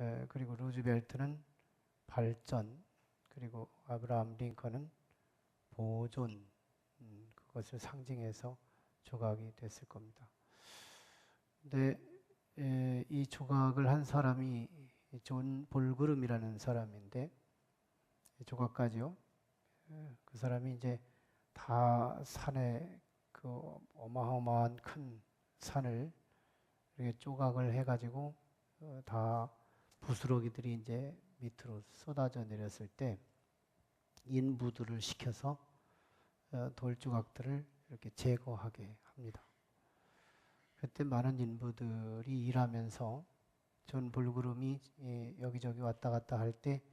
에, 그리고 루즈벨트는 발전, 그리고 아브라함 링컨은 보존, 음, 그것을 상징해서 조각이 됐을 겁니다. 근데 에, 이 조각을 한 사람이 존 볼그름이라는 사람인데 이 조각가지요. 에, 그 사람이 이제 다 산에 그 어마어마한 큰 산을 이렇게 조각을 해가지고 어, 다 부스러기들이 이제 밑으로 쏟아져 내렸을 때 인부들을 시켜서 어, 돌 조각들을 이렇게 제거하게 합니다. 그때 많은 인부들이 일하면서 존 볼그름이 예, 여기저기 왔다 갔다 할때존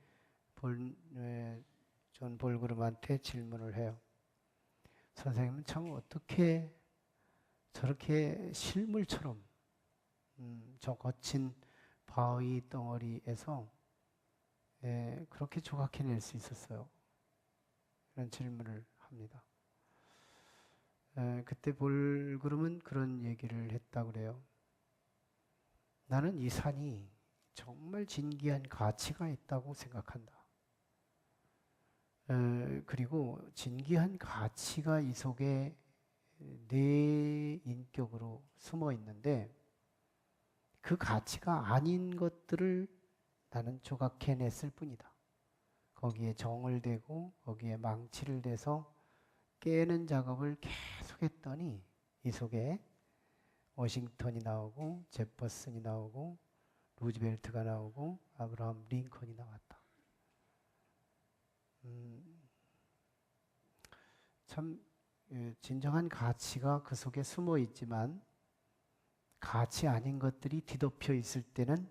볼그름한테 질문을 해요. 선생님은 참 어떻게 저렇게 실물처럼 음, 저 거친 바위 덩어리에서 예, 그렇게 조각해낼 수 있었어요. 이런 질문을 합니다. 에, 그때 볼그름은 그런 얘기를 했다 그래요. 나는 이 산이 정말 진귀한 가치가 있다고 생각한다. 에, 그리고 진귀한 가치가 이 속에 내 인격으로 숨어 있는데 그 가치가 아닌 것들을 나는 조각해냈을 뿐이다. 거기에 정을 대고 거기에 망치를 대서 깨는 작업을 계속 했더니 이 속에 워싱턴이 나오고 제퍼슨이 나오고 루즈벨트가 나오고 아브라함 링컨이 나왔다. 음, 참 예, 진정한 가치가 그 속에 숨어 있지만 가치 아닌 것들이 뒤덮여 있을 때는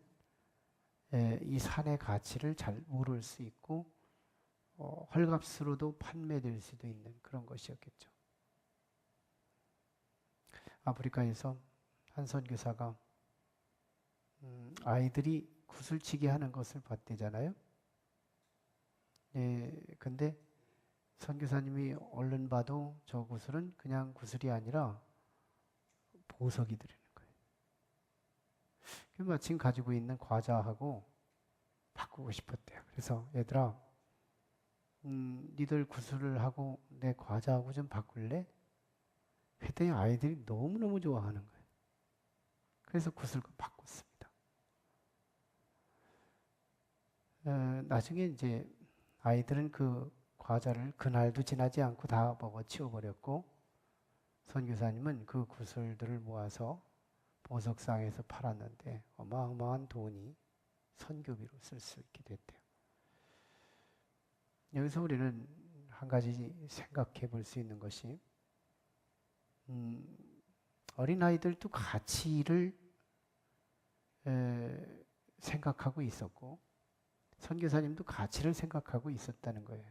예, 이 산의 가치를 잘 모를 수 있고 어, 헐값으로도 판매될 수도 있는 그런 것이었겠죠. 아프리카에서 한 선교사가 음, 아이들이 구슬치기 하는 것을 봤대잖아요. 예, 근데 선교사님이 얼른 봐도 저 구슬은 그냥 구슬이 아니라 보석이 들어있 는 거예요. 그 마침 가지고 있는 과자하고 바꾸고 싶었대요. 그래서 얘들아, 음, 니들 구슬을 하고 내 과자하고 좀 바꿀래? 그랬더니 아이들이 너무너무 좋아하는 거예요. 그래서 구슬 바꿨습니다. 어, 나중에 이제 아이들은 그 과자를 그날도 지나지 않고 다 먹어 치워버렸고 선교사님은 그 구슬들을 모아서 보석상에서 팔았는데 어마어마한 돈이 선교비로 쓸 수 있게 됐대요. 여기서 우리는 한 가지 생각해 볼 수 있는 것이 음, 어린아이들도 가치를 에, 생각하고 있었고 선교사님도 가치를 생각하고 있었다는 거예요.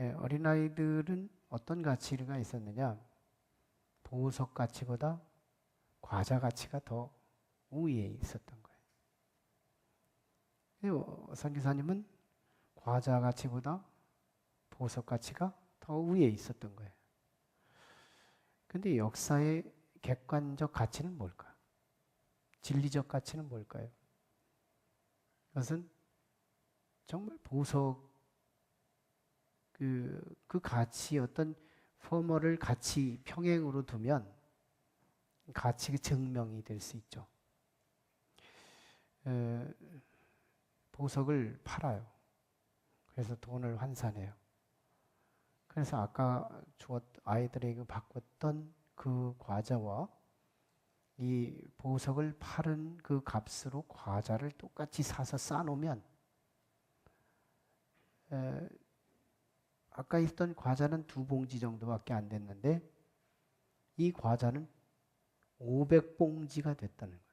예, 어린아이들은 어떤 가치가 있었느냐? 보석 가치보다 과자 가치가 더 우위에 있었던 거예요. 선교사님은 과자 가치보다 보석 가치가 더 위에 있었던 거예요. 근데 역사의 객관적 가치는 뭘까? 진리적 가치는 뭘까요? 그것은 정말 보석 그, 그 가치 어떤 포머를 가치 평행으로 두면 가치 증명이 될 수 있죠. 에, 보석을 팔아요. 그래서 돈을 환산해요. 그래서 아까 주었 아이들에게 바꿨던 그 과자와 이 보석을 팔은 그 값으로 과자를 똑같이 사서 싸놓으면 에, 아까 있던 과자는 두 봉지 정도밖에 안 됐는데 이 과자는 500봉지가 됐다는 거예요.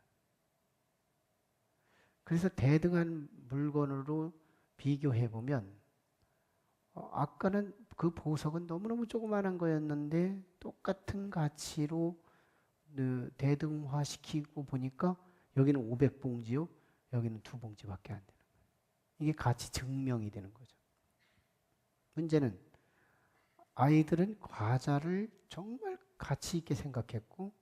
그래서 대등한 물건으로 비교해 보면 어, 아까는 그 보석은 너무너무 조그마한 거였는데 똑같은 가치로 그 대등화시키고 보니까 여기는 500봉지요, 여기는 두 봉지밖에 안 되는 거예요. 이게 가치 증명이 되는 거죠. 문제는 아이들은 과자를 정말 가치 있게 생각했고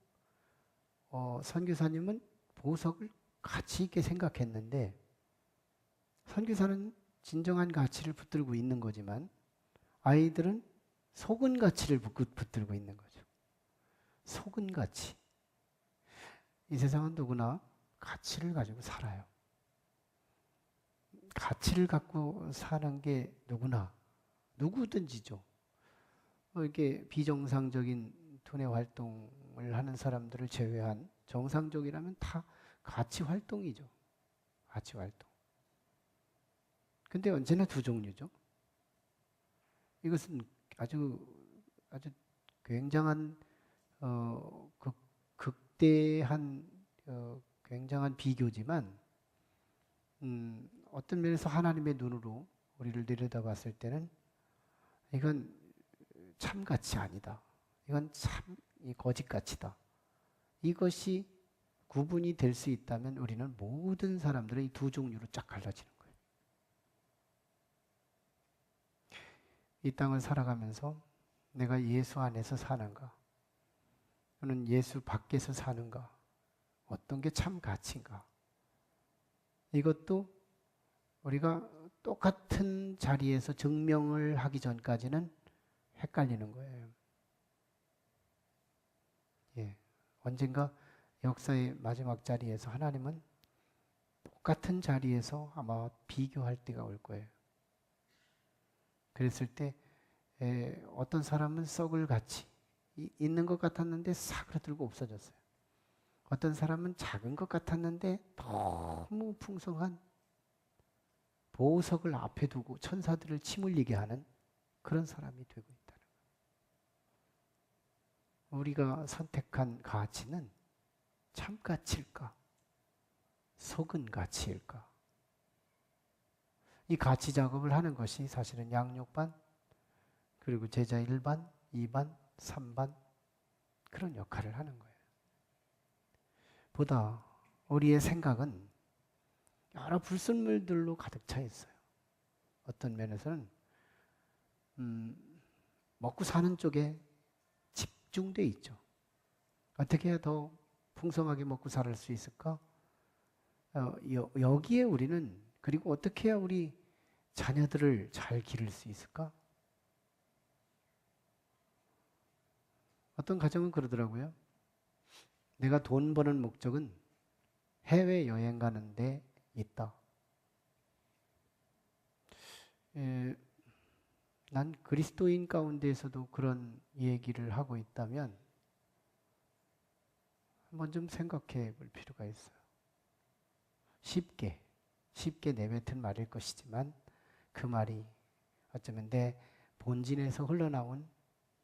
어, 선교사님은 보석을 가치 있게 생각했는데 선교사는 진정한 가치를 붙들고 있는 거지만 아이들은 속은 가치를 붙- 붙들고 있는 거죠. 속은 가치. 이 세상은 누구나 가치를 가지고 살아요. 가치를 갖고 사는 게 누구나 누구든지죠. 어, 이렇게 비정상적인 두뇌 활동 을 하는 사람들을 제외한 정상적이라면 다 가치 활동이죠. 가치 활동. 근데 언제나 두 종류죠. 이것은 아주 아주 굉장한 어, 극, 극대한 어, 굉장한 비교지만 음, 어떤 면에서 하나님의 눈으로 우리를 내려다봤을 때는 이건 참 가치 아니다. 이건 참 거짓 가치다. 이것이 구분이 될 수 있다면 우리는 모든 사람들은 이두 종류로 쫙 갈라지는 거예요. 이 땅을 살아가면서 내가 예수 안에서 사는가? 또는 예수 밖에서 사는가? 어떤 게 참 가치인가? 이것도 우리가 똑같은 자리에서 증명을 하기 전까지는 헷갈리는 거예요. 예. 언젠가 역사의 마지막 자리에서 하나님은 똑같은 자리에서 아마 비교할 때가 올 거예요. 그랬을 때 에, 어떤 사람은 썩을 같이 이- 있는 것 같았는데 사그라들고 없어졌어요. 어떤 사람은 작은 것 같았는데 너무 풍성한 보석을 앞에 두고 천사들을 침 흘리게 하는 그런 사람이 되고. 우리가 선택한 가치는 참 가치일까? 속은 가치일까? 이 가치 작업을 하는 것이 사실은 양육반, 그리고 제자 1반, 2반, 3반 그런 역할을 하는 거예요. 보다 우리의 생각은 여러 불순물들로 가득 차 있어요. 어떤 면에서는 음, 먹고 사는 쪽에 집중돼 있죠. 어떻게 해야 더 풍성하게 먹고 살 수 있을까? 어, 여, 여기에 우리는 그리고 어떻게 해야 우리 자녀들을 잘 기를 수 있을까? 어떤 가정은 그러더라고요. 내가 돈 버는 목적은 해외 여행 가는데 있다. 에, 난 그리스도인 가운데에서도 그런 얘기를 하고 있다면 한번 좀 생각해 볼 필요가 있어요. 쉽게, 쉽게 내뱉은 말일 것이지만 그 말이 어쩌면 내 본진에서 흘러나온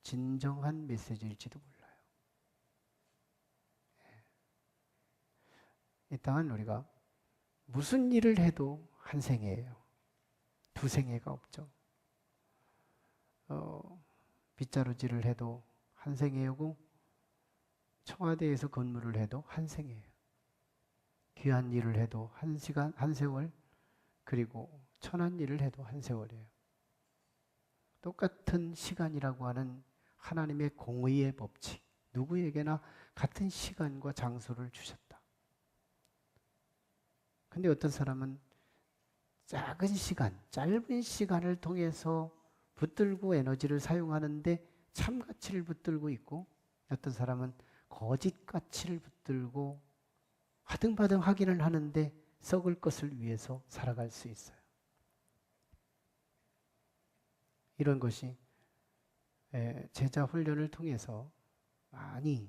진정한 메시지일지도 몰라요. 이 땅은 우리가 무슨 일을 해도 한 생애예요. 두 생애가 없죠. 어, 빗자루질을 해도 한 생애이고 청와대에서 근무를 해도 한 생애예요. 귀한 일을 해도 한 시간, 한 세월, 그리고 천한 일을 해도 한 세월이에요. 똑같은 시간이라고 하는 하나님의 공의의 법칙, 누구에게나 같은 시간과 장소를 주셨다. 근데 어떤 사람은 작은 시간, 짧은 시간을 통해서 붙들고 에너지를 사용하는데 참 가치를 붙들고 있고 어떤 사람은 거짓 가치를 붙들고 하등바등 하기는 하는데 썩을 것을 위해서 살아갈 수 있어요. 이런 것이 제자 훈련을 통해서 많이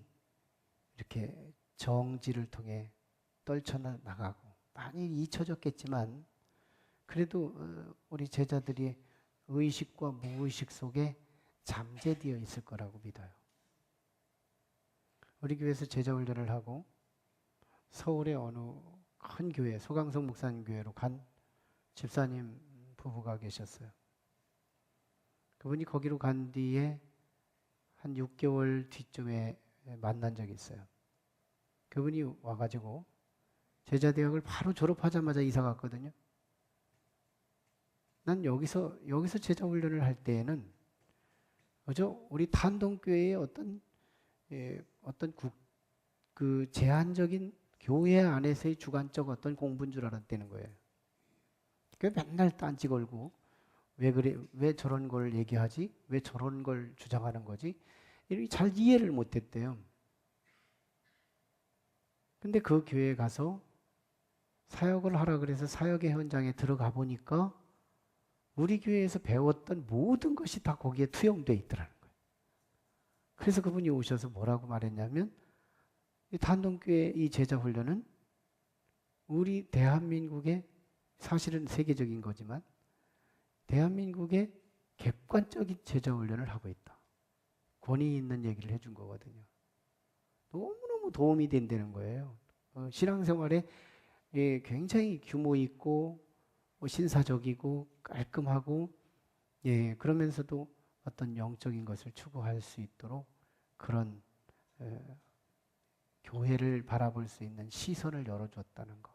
이렇게 정지를 통해 떨쳐나가고 많이 잊혀졌겠지만 그래도 어, 우리 제자들이 의식과 무의식 속에 잠재되어 있을 거라고 믿어요. 우리 교회에서 제자 훈련을 하고 서울의 어느 큰 교회, 소강성 목사님 교회로 간 집사님 부부가 계셨어요. 그분이 거기로 간 뒤에 한 6개월 뒤쯤에 만난 적이 있어요. 그분이 와가지고 제자대학을 바로 졸업하자마자 이사 갔거든요. 난 여기서 여기서 제자 훈련을 할 때에는 그죠? 우리 탄동교회의 어떤 예, 어떤 국, 그 제한적인 교회 안에서의 주관적 어떤 공부인 줄 알았다는 거예요. 그 맨날 딴지 걸고 왜 그래 왜 저런 걸 얘기하지? 왜 저런 걸 주장하는 거지? 이렇게 잘 이해를 못했대요. 근데 그 교회에 가서 사역을 하라 그래서 사역의 현장에 들어가 보니까 우리 교회에서 배웠던 모든 것이 다 거기에 투영돼 있더라는 거예요. 그래서 그분이 오셔서 뭐라고 말했냐면 이 단동교회 이 제자 훈련은 우리 대한민국의 사실은 세계적인 거지만 대한민국의 객관적인 제자 훈련을 하고 있다. 권위 있는 얘기를 해준 거거든요. 너무너무 도움이 된다는 거예요. 어, 신앙생활에 예, 굉장히 규모 있고 뭐 신사적이고 깔끔하고 예, 그러면서도 어떤 영적인 것을 추구할 수 있도록 그런 에, 교회를 바라볼 수 있는 시선을 열어줬다는 거.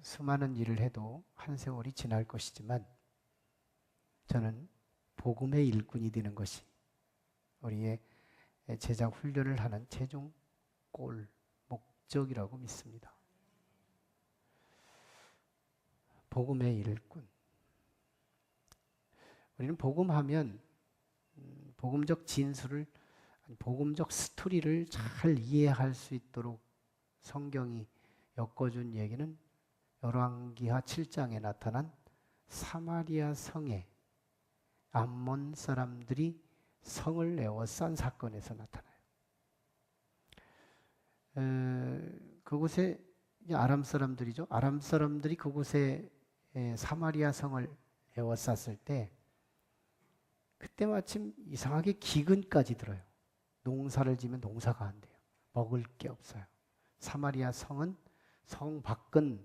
수많은 일을 해도 한 세월이 지날 것이지만 저는 복음의 일꾼이 되는 것이 우리의 제자 훈련을 하는 최종 골 목적이라고 믿습니다. 복음의 일꾼. 우리는 복음하면 음, 복음적 진술을 복음적 스토리를 잘 이해할 수 있도록 성경이 엮어준 얘기는 열왕기하 7장에 나타난 사마리아 성에 암몬 사람들이 성을 내어싼 사건에서 나타나요. 에, 그곳에 아람 사람들이죠. 아람 사람들이 그곳에 에, 사마리아 성을 에워쌌을 때 그때 마침 이상하게 기근까지 들어요. 농사를 지면 농사가 안 돼요. 먹을 게 없어요. 사마리아 성은 성 밖은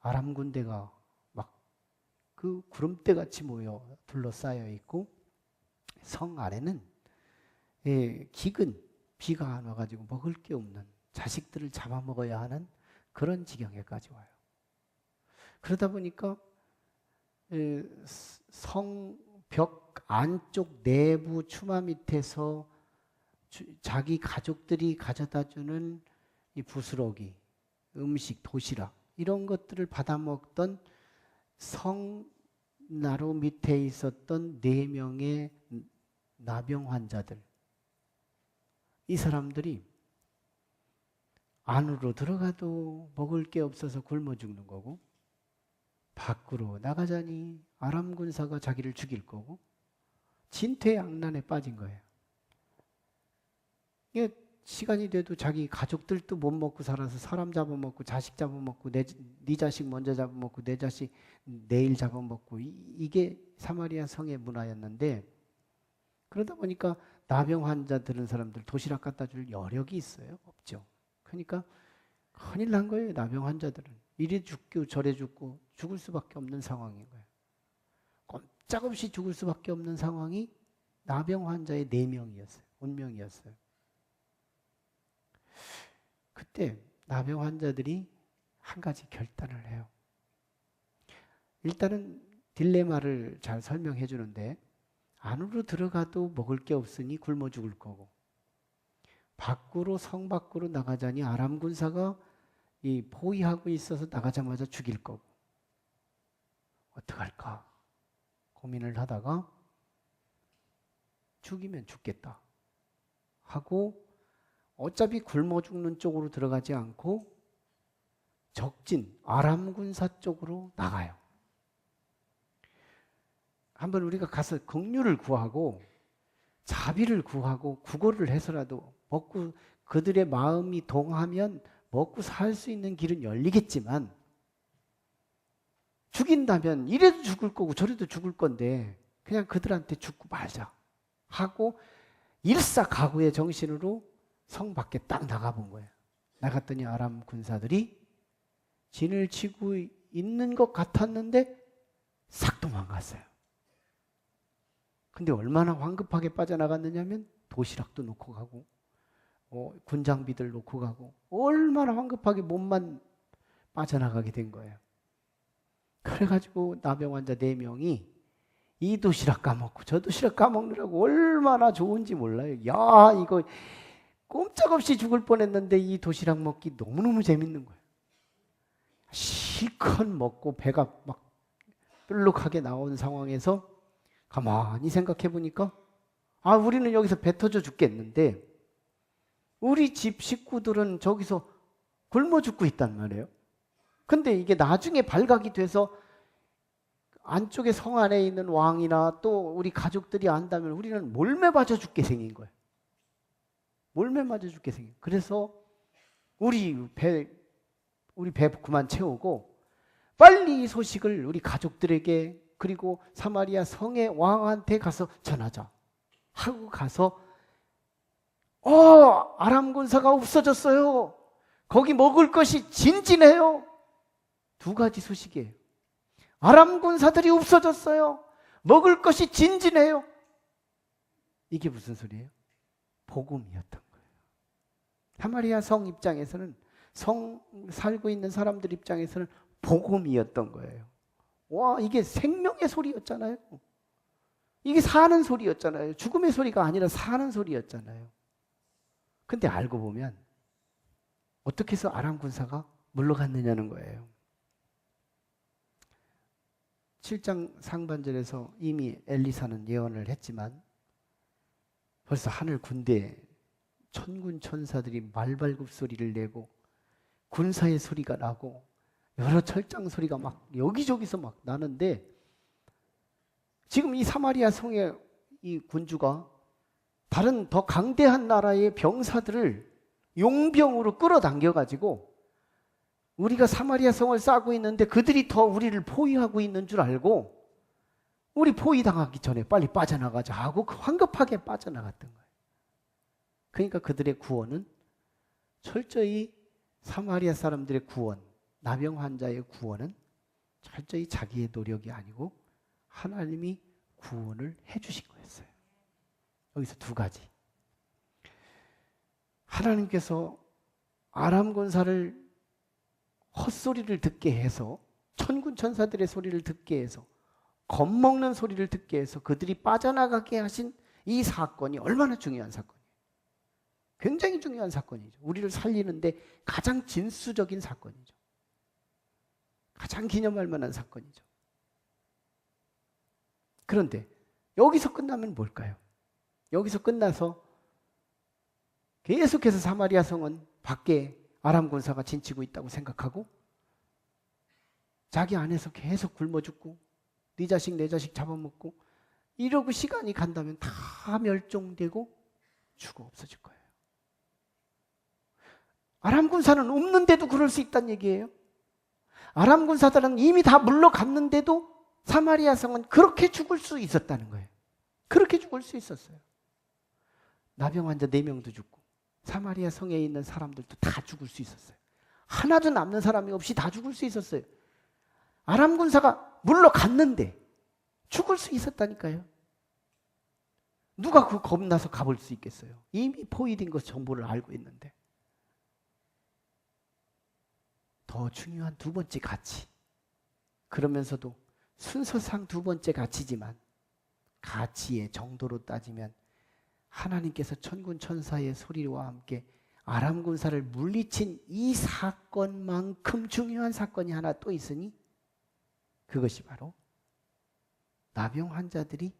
아람 군대가 막 그 구름대 같이 모여 둘러싸여 있고 성 안에는 예, 기근 비가 안 와가지고 먹을 게 없는 자식들을 잡아먹어야 하는 그런 지경에까지 와요. 그러다 보니까 예, 성벽 안쪽 내부 추마 밑에서 자기 가족들이 가져다 주는 이 부스러기, 음식, 도시락 이런 것들을 받아 먹던 성나루 밑에 있었던 네 명의 나병 환자들. 이 사람들이 안으로 들어가도 먹을 게 없어서 굶어 죽는 거고 밖으로 나가자니 아람 군사가 자기를 죽일 거고 진퇴양난에 빠진 거예요. 이게 시간이 돼도 자기 가족들도 못 먹고 살아서 사람 잡아먹고 자식 잡아먹고 내, 네 자식 먼저 잡아먹고 내 자식 내일 잡아먹고 이, 게 사마리아 성의 문화였는데 그러다 보니까 나병 환자 들은 사람들 도시락 갖다 줄 여력이 있어요? 없죠. 그러니까 큰일 난 거예요. 나병 환자들은. 이리 죽고 저래 죽고 죽을 수밖에 없는 상황인 거예요. 꼼짝없이 죽을 수밖에 없는 상황이 나병 환자의 네 명이었어요. 운명이었어요. 그때 나병 환자들이 한 가지 결단을 해요. 일단은 딜레마를 잘 설명해 주는데 안으로 들어가도 먹을 게 없으니 굶어 죽을 거고 밖으로 성 밖으로 나가자니 아람 군사가 이 포위하고 있어서 나가자마자 죽일 거고 어떡할까 고민을 하다가 죽이면 죽겠다 하고 어차피 굶어 죽는 쪽으로 들어가지 않고 적진 아람 군사 쪽으로 나가요. 한번 우리가 가서 긍휼을 구하고 자비를 구하고 구걸을 해서라도 먹고 그들의 마음이 동하면 먹고 살 수 있는 길은 열리겠지만 죽인다면 이래도 죽을 거고 저래도 죽을 건데 그냥 그들한테 죽고 말자 하고 일사가구의 정신으로 성 밖에 딱 나가본 거예요. 나갔더니 아람 군사들이 진을 치고 있는 것 같았는데 싹 도망갔어요. 근데 얼마나 황급하게 빠져나갔느냐면 도시락도 놓고 가고 어, 군장비들 놓고 가고 얼마나 황급하게 몸만 빠져나가게 된 거예요. 그래가지고 나병 환자 네 명이 이 도시락 까먹고 저 도시락 까먹느라고 얼마나 좋은지 몰라요. 야 이거 꼼짝없이 죽을 뻔했는데 이 도시락 먹기 너무너무 재밌는 거예요. 실컷 먹고 배가 막 뾰룩하게 나온 상황에서 가만히 생각해 보니까 아, 우리는 여기서 배 터져 죽겠는데 우리 집 식구들은 저기서 굶어 죽고 있단 말이에요. 근데 이게 나중에 발각이 돼서 안쪽에 성 안에 있는 왕이나 또 우리 가족들이 안다면 우리는 몰매 맞아 죽게 생긴 거예요. 몰매 맞아 죽게 생긴. 그래서 우리 배 우리 배 그만 채우고 빨리 이 소식을 우리 가족들에게 그리고 사마리아 성의 왕한테 가서 전하자 하고 가서 어 아람 군사가 없어졌어요. 거기 먹을 것이 진진해요. 두 가지 소식이에요. 아람 군사들이 없어졌어요. 먹을 것이 진진해요. 이게 무슨 소리예요? 복음이었던 거예요. 사마리아 성 입장에서는 성 살고 있는 사람들 입장에서는 복음이었던 거예요. 와, 이게 생명의 소리였잖아요. 이게 사는 소리였잖아요. 죽음의 소리가 아니라 사는 소리였잖아요. 근데 알고 보면 어떻게 해서 아람 군사가 물러갔느냐는 거예요. 7장 상반절에서 이미 엘리사는 예언을 했지만 벌써 하늘 군대 천군 천사들이 말발굽 소리를 내고 군사의 소리가 나고 여러 철장 소리가 막 여기저기서 막 나는데 지금 이 사마리아 성의 이 군주가 다른 더 강대한 나라의 병사들을 용병으로 끌어당겨 가지고 우리가 사마리아 성을 싸고 있는데 그들이 더 우리를 포위하고 있는 줄 알고 우리 포위당하기 전에 빨리 빠져나가자 하고 황급하게 빠져나갔던 거예요. 그러니까 그들의 구원은 철저히 사마리아 사람들의 구원, 나병 환자의 구원은 철저히 자기의 노력이 아니고 하나님이 구원을 해주신 거였어요. 여기서 두 가지. 하나님께서 아람 군사를 헛소리를 듣게 해서 천군 천사들의 소리를 듣게 해서 겁먹는 소리를 듣게 해서 그들이 빠져나가게 하신 이 사건이 얼마나 중요한 사건이에요. 굉장히 중요한 사건이죠. 우리를 살리는데 가장 진수적인 사건이죠. 가장 기념할 만한 사건이죠. 그런데 여기서 끝나면 뭘까요? 여기서 끝나서 계속해서 사마리아 성은 밖에 아람 군사가 진치고 있다고 생각하고 자기 안에서 계속 굶어 죽고 네 자식 내 자식 잡아먹고 이러고 시간이 간다면 다 멸종되고 죽어 없어질 거예요. 아람 군사는 없는데도 그럴 수 있다는 얘기예요. 아람 군사들은 이미 다 물러갔는데도 사마리아 성은 그렇게 죽을 수 있었다는 거예요. 그렇게 죽을 수 있었어요. 나병 환자 4명도 죽고 사마리아 성에 있는 사람들도 다 죽을 수 있었어요. 하나도 남는 사람이 없이 다 죽을 수 있었어요. 아람 군사가 물러갔는데 죽을 수 있었다니까요. 누가 그 겁나서 가볼 수 있겠어요? 이미 포위된 것 정보를 알고 있는데. 더 중요한 두 번째 가치. 그러면서도 순서상 두 번째 가치지만 가치의 정도로 따지면 하나님께서 천군 천사의 소리와 함께 아람 군사를 물리친 이 사건만큼 중요한 사건이 하나 또 있으니 그것이 바로 나병 환자들이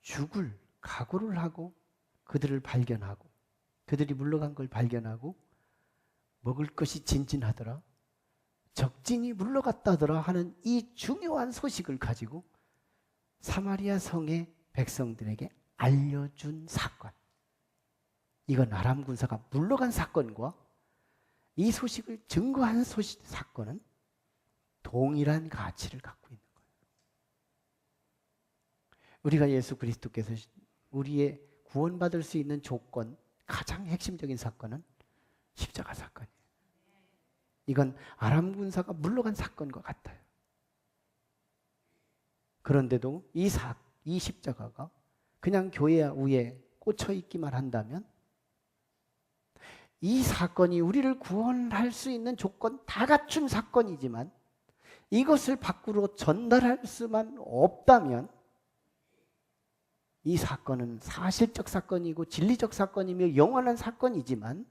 죽을 각오를 하고 그들을 발견하고 그들이 물러간 걸 발견하고 먹을 것이 진진하더라 적진이 물러갔다더라 하는 이 중요한 소식을 가지고 사마리아 성의 백성들에게 알려준 사건. 이건 아람 군사가 물러간 사건과 이 소식을 증거한 소식, 사건은 동일한 가치를 갖고 있는 거예요. 우리가 예수 그리스도께서 우리의 구원받을 수 있는 조건, 가장 핵심적인 사건은 십자가 사건이에요. 이건 아람 군사가 물러간 사건과 같아요. 그런데도 이 사, 이 십자가가 그냥 교회 위에 꽂혀 있기만 한다면 이 사건이 우리를 구원할 수 있는 조건 다 갖춘 사건이지만 이것을 밖으로 전달할 수만 없다면 이 사건은 사실적 사건이고 진리적 사건이며 영원한 사건이지만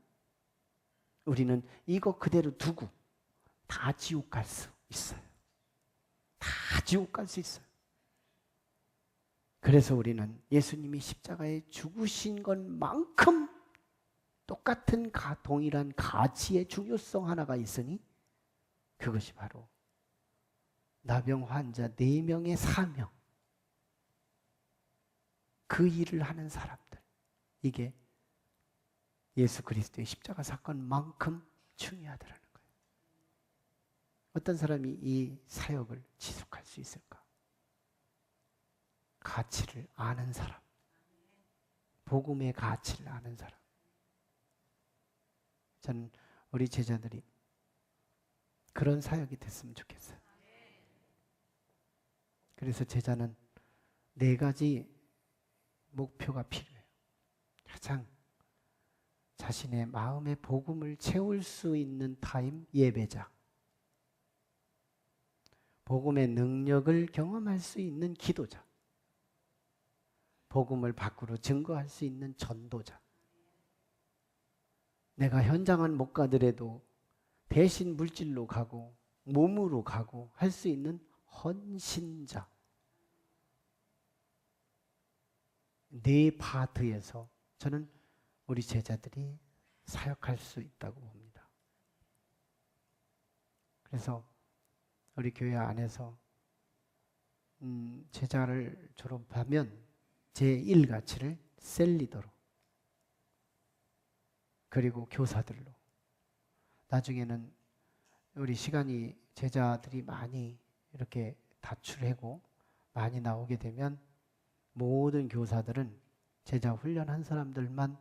우리는 이거 그대로 두고 다 지옥 갈 수 있어요. 다 지옥 갈 수 있어요. 그래서 우리는 예수님이 십자가에 죽으신 것만큼 똑같은 가, 동일한 가치의 중요성 하나가 있으니 그것이 바로 나병 환자 4명의 사명. 그 일을 하는 사람들. 이게 예수 그리스도의 십자가 사건만큼 중요하더라는 거예요. 어떤 사람이 이 사역을 지속할 수 있을까? 가치를 아는 사람. 복음의 가치를 아는 사람. 저는 우리 제자들이 그런 사역이 됐으면 좋겠어요. 그래서 제자는 네 가지 목표가 필요해요. 가장 자신의 마음의 복음을 채울 수 있는 타임 예배자. 복음의 능력을 경험할 수 있는 기도자. 복음을 밖으로 증거할 수 있는 전도자. 내가 현장은 못 가더라도 대신 물질로 가고 몸으로 가고 할 수 있는 헌신자. 네 파트에서 저는 우리 제자들이 사역할 수 있다고 봅니다. 그래서 우리 교회 안에서 음, 제자를 졸업하면 제1가치를 셀리더로 그리고 교사들로 나중에는 우리 시간이 제자들이 많이 이렇게 다출하고 많이 나오게 되면 모든 교사들은 제자 훈련한 사람들만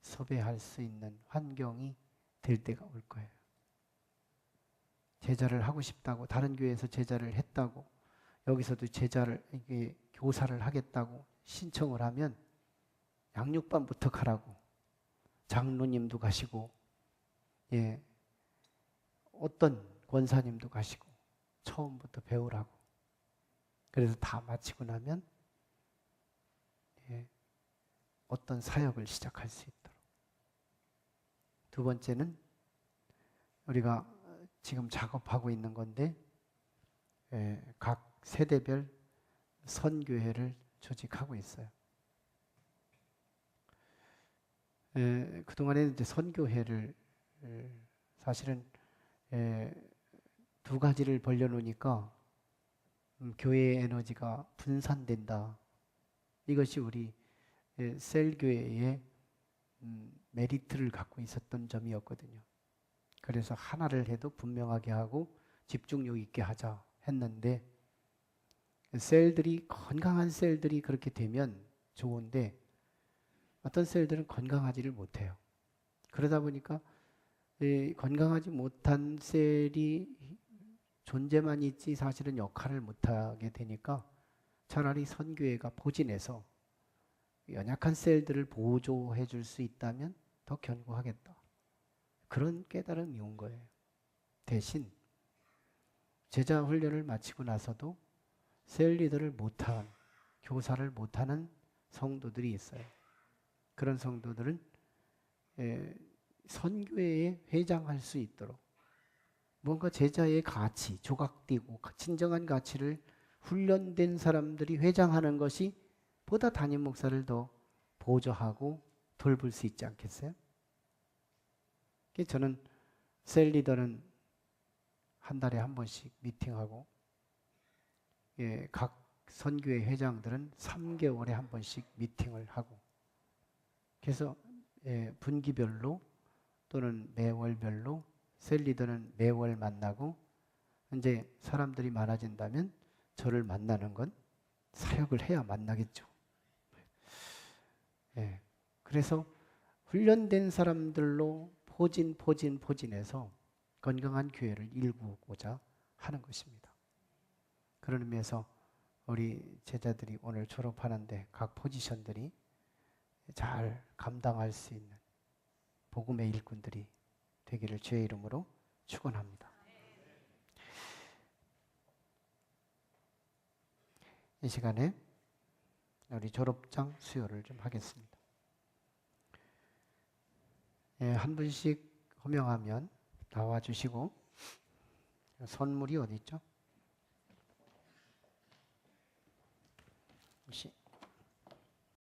섭외할 수 있는 환경이 될 때가 올 거예요. 제자를 하고 싶다고 다른 교회에서 제자를 했다고 여기서도 제자를 이게 교사를 하겠다고 신청을 하면 양육반부터 가라고. 장로님도 가시고 예 어떤 권사님도 가시고 처음부터 배우라고. 그래서 다 마치고 나면 예, 어떤 사역을 시작할 수 있도록. 두 번째는 우리가 지금 작업하고 있는 건데 예, 각 세대별 선교회를 조직하고 있어요. 예, 그동안에 이제 선교회를 예, 사실은 예, 두 가지를 벌려놓으니까 음, 교회의 에너지가 분산된다. 이것이 우리 예, 셀교회의 음, 메리트를 갖고 있었던 점이었거든요. 그래서 하나를 해도 분명하게 하고 집중력 있게 하자 했는데 셀들이 건강한 셀들이 그렇게 되면 좋은데 어떤 셀들은 건강하지를 못해요. 그러다 보니까 건강하지 못한 셀이 존재만 있지 사실은 역할을 못하게 되니까 차라리 선교회가 포진해서 연약한 셀들을 보조해 줄 수 있다면 더 견고하겠다. 그런 깨달음이 온 거예요. 대신 제자 훈련을 마치고 나서도 셀 리더를 못한 교사를 못하는 성도들이 있어요. 그런 성도들은 선교회에 회장할 수 있도록 뭔가 제자의 가치, 조각되고 진정한 가치를 훈련된 사람들이 회장하는 것이 보다 담임 목사를 더 보조하고 돌볼 수 있지 않겠어요? 저는 셀 리더는 한 달에 한 번씩 미팅하고 예, 각 선교회 회장들은 3개월에 한 번씩 미팅을 하고 그래서 예, 분기별로 또는 매월별로 셀리더는 매월 만나고 이제 사람들이 많아진다면 저를 만나는 건 사역을 해야 만나겠죠. 예. 그래서 훈련된 사람들로 포진 포진 포진해서 건강한 교회를 일구고자 하는 것입니다. 그런 의미에서 우리 제자들이 오늘 졸업하는데 각 포지션들이 잘 감당할 수 있는 복음의 일꾼들이 되기를 주의 이름으로 축원합니다. 이 시간에 우리 졸업장 수여를 좀 하겠습니다. 예, 한 분씩 호명하면 나와 주시고 선물이 어디 있죠?